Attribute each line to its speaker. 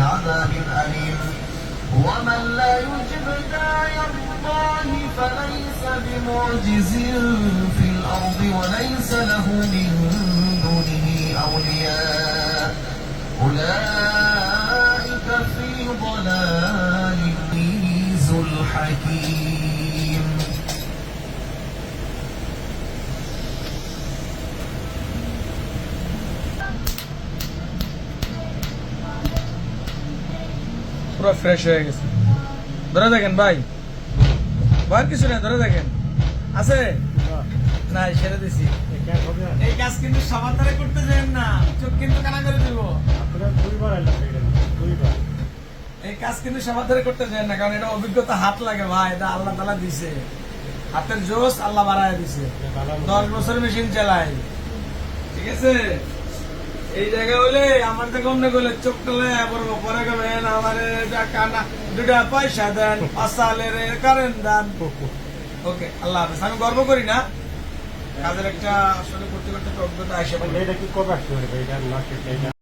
Speaker 1: عذاب أليم. ومن لا يجب داعي الله فليس بمعجز في الأرض وليس له من دونه أولياء. أولئك في ضلال ذو
Speaker 2: পুরো ফ্রেশ হয়ে গেছে। ধরে দেখেন ভাই। ভয়ের কিছু নেই, ধরে দেখেন। আছে? না সেরে দিছি। এই কাজ কিন্তু সবার দ্বারা করতে যাবেন না। চোখ কিন্তু কানা করে দিব। এই কাজ কিন্তু সবার দ্বারা করতে যাবেন না, কারণ এটা অভিজ্ঞতা হাত লাগে ভাই, এটা আল্লাহ তালা দিছে। হাতের জোশ আল্লাহ বাড়ায় দিছে। দশ বছর মেশিন চালাই। ঠিক আছে? এই জায়গায় হলে আমার থেকে অন্য গেলে চোখ টলে পড়ব পরে গেবেন আমার দুটা পয়সা দেন পাঁচালের কারেন্ট দেন। ওকে, আল্লাহ হাফেজ। আমি গর্ব করি না। কাজের একটা আসলে করতে করতে অভিজ্ঞতা আসে
Speaker 3: এটা কি কবে আসতে পারে এটা না